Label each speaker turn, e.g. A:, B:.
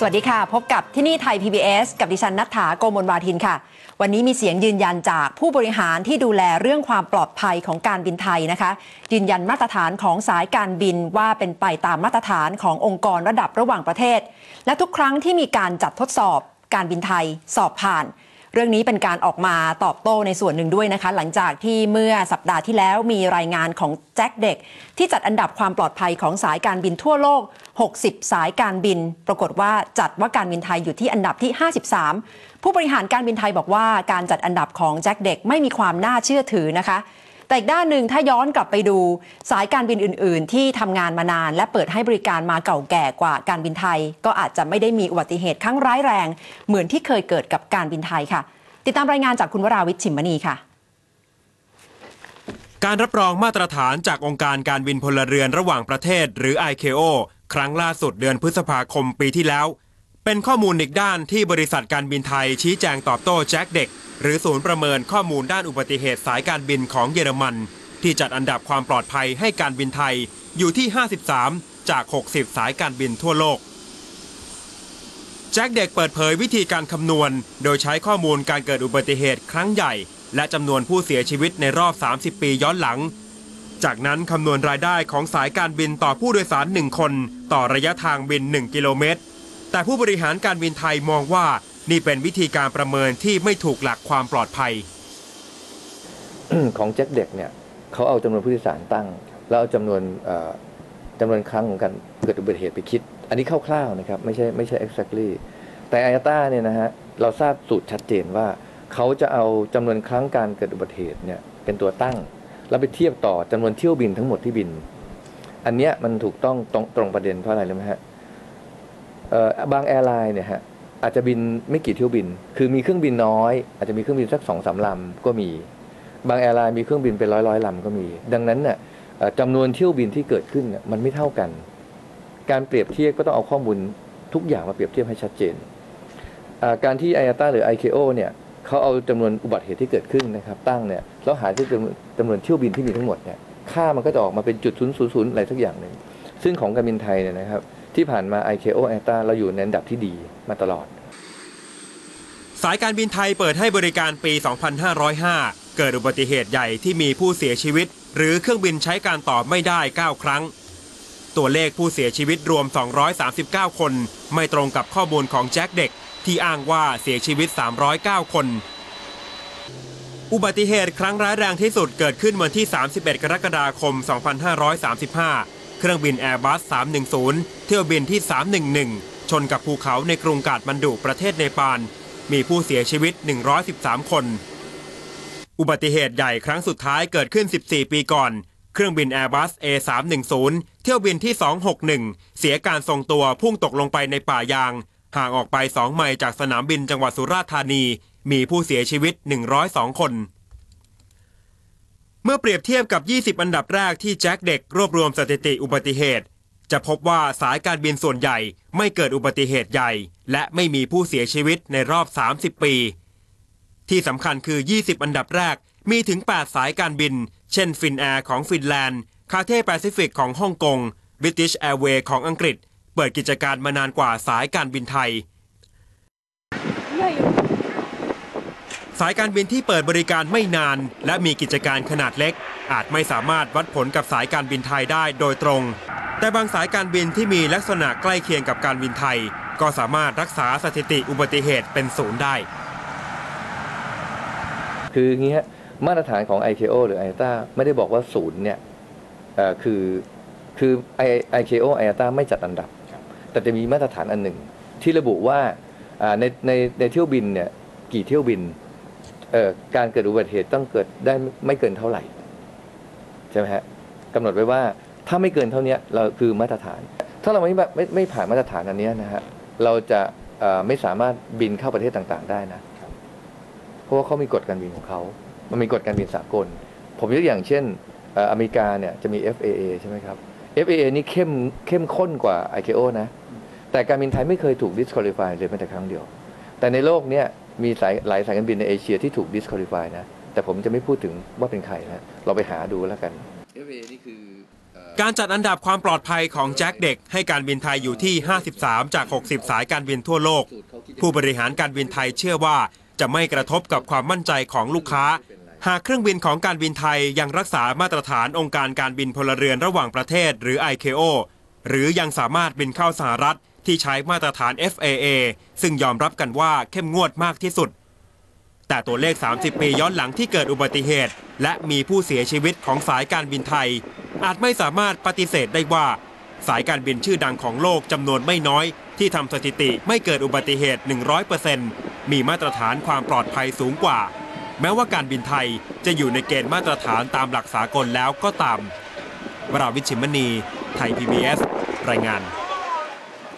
A: สวัสดีค่ะ พบกับที่นี่ไทย PBS กับดิฉันนัฐถาโกมลวาทินค่ะ วันนี้มีเสียงยืนยันจากผู้บริหารที่ดูแลเรื่องความปลอดภัยของการบินไทยนะคะ ยืนยันมาตรฐานของสายการบินว่าเป็นไปตามมาตรฐานขององค์กรระดับระหว่างประเทศ และทุกครั้งที่มีการจัดทดสอบการบินไทยสอบผ่าน เรื่องนี้เป็นการออกมาตอบโต้ในส่วนหนึ่งด้วยนะคะ หลังจากที่เมื่อสัปดาห์ที่แล้วมีรายงานของแจ็คเด็ก ที่จัดอันดับความปลอดภัยของสายการบินทั่วโลก 60 สายการบิน ปรากฏว่าจัดว่าการบินไทยอยู่ที่อันดับที่ 53 ผู้บริหารการบินไทยบอกว่า การจัดอันดับของแจ็คเด็กไม่มีความน่าเชื่อถือนะคะ แต่อีกด้านหนึ่งถ้าย้อนกลับไปดูสายการบินอื่น ๆ ที่ทำงานมานาน และเปิดให้บริการมาเก่าแก่กว่าการบินไทย ก็อาจจะไม่ได้มีอุบัติเหตุครั้งร้ายแรง เหมือนที่เคยเกิดกับการบินไทยค่ะ ติดตามรายงานจากคุณวราวิชชิมมณีค่ะ
B: การรับรองมาตรฐานจากองค์การการบินพลเรือนระหว่างประเทศ หรือ ICAO ครั้งล่าสุดเดือนพฤษภาคมปีที่แล้ว เป็นข้อมูลอีกด้านที่บริษัทการบินไทยชี้แจงตอบโต้แจ็คเด็ก หรือศูนย์ประเมินข้อมูลด้านอุบัติเหตุสายการบินของเยอรมัน ที่จัดอันดับความปลอดภัยให้การบินไทยอยู่ที่ 53 จาก 60 สายการบินทั่วโลก แจ็คเด็กเปิดเผยวิธีการคำนวณ โดยใช้ข้อมูลการเกิดอุบัติเหตุครั้งใหญ่ และจำนวนผู้เสียชีวิตในรอบ 30 ปีย้อนหลัง จากนั้นคำนวณรายได้ของสายการบินต่อผู้โดยสาร 1 คน ต่อระยะทางบิน 1 กิโลเมตร แต่ผู้บริหารการบินไทยมองว่านี่เป็นวิธีการประเมินที่ไม่ถูกหลักความปลอดภัย
C: ของแจ็คเด็กเนี่ยเขาเอาจำนวนผู้โดยสารตั้ง แล้วเอาจำนวนจำนวนครั้งของการเกิดอุบัติเหตุไปคิด อันนี้คร่าวๆนะครับไม่ใช่ไม่ใช่ exactly แต่อ a ต้าเนี่ยนะฮะเราทราบสูตรชัดเจนว่าเขาจะเอาจำนวนครั้งการเกิดอุบัติเหตุเนี่ยเป็นตัวตั้ง แล้วไปเทียบต่อจำนวนเที่ยวบินทั้งหมดที่บิน อันเนี้ยมันถูกต้องตรงตรงประเด็นเพราะอะไรรู้ไหมฮะ บางแอร์ไลน์เนี่ยฮะอาจจะบินไม่กี่เที่ยวบิน คือมีเครื่องบินน้อย อาจจะมีเครื่องบินสักสองสามลำก็มี บางแอร์ไลน์มีเครื่องบินเป็นร้อยร้อยลำก็มี ดังนั้นเนี่ยจำนวนเที่ยวบินที่เกิดขึ้นเนี่ยมันไม่เท่ากัน การเปรียบเทียบก็ต้องเอาข้อมูลทุกอย่างมาเปรียบเทียบให้ชัดเจน การที่ i a t a หรือ ICAO เนี่ยเขาเอาจำนวนอุบัติเหตุที่เกิดขึ้นนะครับตั้งเนี่ยแล้วหารที่จำนวนจำนวนเที่ยวบินที่มีทั้งหมดเนี่ยค่ามันก็จะออกมาเป็นจุดศูนย์ศูนย์ศูนย์อะไรสักอย่างหนึ่งซึ่งของการบินไทยเนี่ยนะครับ ที่ผ่านมา ICAO a t a เราอยู่ในอันดับที่ดีมาตลอด
B: สายการบินไทยเปิดให้บริการปี 2505 เกิดอุบัติเหตุใหญ่ที่มีผู้เสียชีวิต หรือเครื่องบินใช้การต่อไม่ได้ 9 ครั้ง ตัวเลขผู้เสียชีวิตรวม 239 คน ไม่ตรงกับข้อมูลของแจ็คเด็ก ที่อ้างว่าเสียชีวิต 309 คนอุบัติเหตุครั้งร้ายแรงที่สุดเกิดขึ้นวันที่ 31 กรกฎาคม 2535 เครื่องบิน Airbus 310 เที่ยวบินที่ 311 ชนกับภูเขาในกรุงกาดมันดุประเทศเนปาล มีผู้เสียชีวิต 113 คน อุบัติเหตุใหญ่ครั้งสุดท้ายเกิดขึ้น 14 ปีก่อน เครื่องบิน Airbus A310 เที่ยวบินที่ 261 เสียการทรงตัวพุ่งตกลงไปในป่ายาง ห่างออกไป 2 ไมล์จากสนามบินจังหวัดสุราษฎร์ธานี มีผู้เสียชีวิต 102 คน เมื่อเปรียบเทียบกับ 20 อันดับแรกที่แจ็คเด็กรวบรวมสถิติอุบัติเหตุ จะพบว่าสายการบินส่วนใหญ่ไม่เกิดอุบัติเหตุใหญ่ และไม่มีผู้เสียชีวิตในรอบ 30 ปี ที่สำคัญคือ 20 อันดับแรกมีถึง 8 สายการบิน เช่นฟินแอร์ของฟินแลนด์คาเท่แปซิฟิกของฮ่องกง British Airways ของอังกฤษ เปิดกิจการมานานกว่าสายการบินไทย สายการบินที่เปิดบริการไม่นาน และมีกิจการขนาดเล็ก อาจไม่สามารถวัดผลกับสายการบินไทยได้โดยตรง แต่บางสายการบินที่มีลักษณะใกล้เคียงกับการบินไทย ก็สามารถรักษาสถิติอุบัติเหตุเป็นศูนย์ได้
C: คืออย่างนี้ฮะมาตรฐานของ ICAO หรือ IATA ไม่ได้บอกว่าศูนย์เนี่ยเอ่อคือคือ ICAO IATA ไม่จัดอันดับ แต่จะมีมาตรฐานอันหนึ่ง ที่ระบุว่าในในในเที่ยวบินเนี่ยกี่เที่ยวบิน การเกิดอุบัติเหตุต้องเกิดได้ไม่เกินเท่าไหร่ใช่ไหมฮะกำหนดไว้ว่าถ้าไม่เกินเท่านี้เราคือมาตรฐาน ถ้าเราไม่ไม่ไม่ผ่านมาตรฐานอันนี้นะฮะเราจะไม่สามารถบินเข้าประเทศต่างๆ ได้นะ เพราะว่าเขามีกฎการบินของเขามันมีกฎการบินสากล ผมยกอย่างเช่นอเมริกาเนี่ยจะมี FAA ใช่ไหมครับ FAA นี่เข้มเข้มข้นกว่า ICAO นะ แต่การบินไทยไม่เคยถูก disqualify เลยแม้แต่ครั้งเดียว แต่ในโลกเนี้ย มีสายหลายสายการบินในเอเชียที่ถูก disqualify นะ แต่ผมจะไม่พูดถึงว่าเป็นใครนะเราไปหาดูแล้วกัน FAA นี่คือ
B: การจัดอันดับความปลอดภัยของแจ็คเด็ก ให้การบินไทยอยู่ที่ 53 จาก 60 สายการบินทั่วโลก ผู้บริหารการบินไทยเชื่อว่าจะไม่กระทบกับความมั่นใจของลูกค้า หากเครื่องบินของการบินไทยยังรักษามาตรฐานองค์การการบินพลเรือนระหว่างประเทศหรือ ICAO หรือยังสามารถบินเข้าสหรัฐ ที่ใช้มาตรฐาน FAA ซึ่งยอมรับกันว่าเข้มงวดมากที่สุด แต่ตัวเลข 30 ปีย้อนหลังที่เกิดอุบัติเหตุ และมีผู้เสียชีวิตของสายการบินไทย อาจไม่สามารถปฏิเสธได้ว่า สายการบินชื่อดังของโลกจำนวนไม่น้อย ที่ทำสถิติไม่เกิดอุบัติเหตุ 100%มีมาตรฐานความปลอดภัยสูงกว่า แม้ว่าการบินไทยจะอยู่ในเกณฑ์มาตรฐานตามหลักสากลแล้วก็ตามวราวิชิมณี ไทย PBS รายงาน